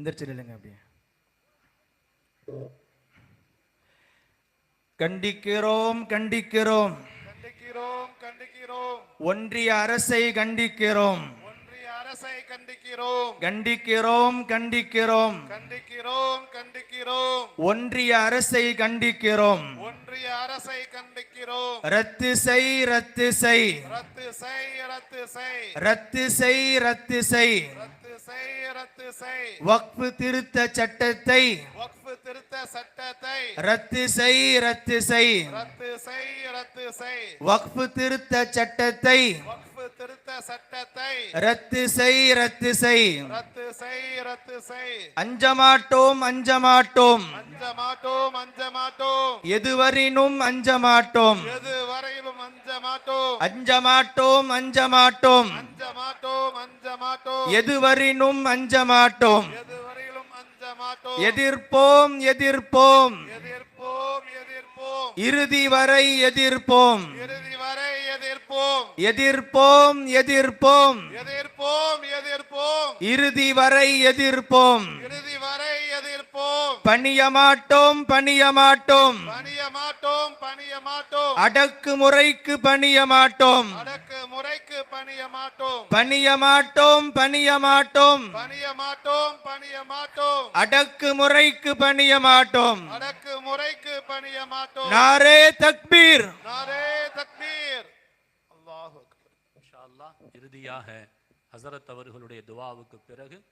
எந்திரிச்சு அப்படியே. கண்டிக்கிறோம் கண்டிக்கிறோம். ஒன்றிய அரசை கண்டிக்கிறோம். அரசை கண்டிக்கிறோம். கண்டிக்கிறோம் கண்டிக்கிறோம். கண்டிக்கிறோம் கண்டிக்கிறோம். ஒன்றிய அரசை கண்டிக்கிறோம். ஒன்றிய அரசை கண்டிக்கிறோம். ரத்து செய் ரத்து செய். ரத்து செய் ரத்து செய். ரத்து செய் ரத்து செய். வக்ஃபு திருத்த சட்டத்தை வக்ஃபு திருத்த சட்டத்தை ரத்து செய் ரத்து செய். ரத்து செய் ரத்து செய். வக்ஃபு திருத்த சட்டத்தை வக்ஃபு திருத்த சட்டத்தை ரத்து செய் ரத்து செய். ரத்து செய் ரத்து செய். அஞ்சமாட்டோம் அஞ்சமாட்டோம். அஞ்ச மாட்டோம் அஞ்ச மாட்டோம் எதுவரினும் அஞ்சமாட்டோம். எது வரையிலும் அஞ்ச மாட்டோம் அஞ்சமாட்டோம். அஞ்சமாட்டோம் அஞ்ச மாட்டோம் அஞ்ச மாட்டோம் எதுவரினும் அஞ்ச மாட்டோம் எதிர்ப்போம் எதிர்ப்போம். இறுதி வரை எதிர்ப்போம். இறுதி வரை எதிர்ப்போம். எதிர்ப்போம் எதிர்ப்போம். எதிர்ப்போம் இறுதி வரை எதிர்ப்போம். இறுதி வரை எதிர்ப்போம். பணியமாட்டோம் பணியமாட்டோம். பணிய மாட்டோம் பணிய மாட்டோம் அடக்குமுறைக்கு பணியமாட்டோம். அடக்கு முறைக்கு பணிய மாட்டோம் பணியமாட்டோம் பணியமாட்டோம். பணிய மாட்டோம் பணிய மாட்டோம் அடக்குமுறைக்கு பணியமாட்டோம். அடக்கு முறைக்கு பணிய மாட்டோம் நாரே தக்பீர். நாரே தக்பீர். அல்லாஹ் இறுதியாக ஹசரத் அவர்களுடைய துவாவுக்கு பிறகு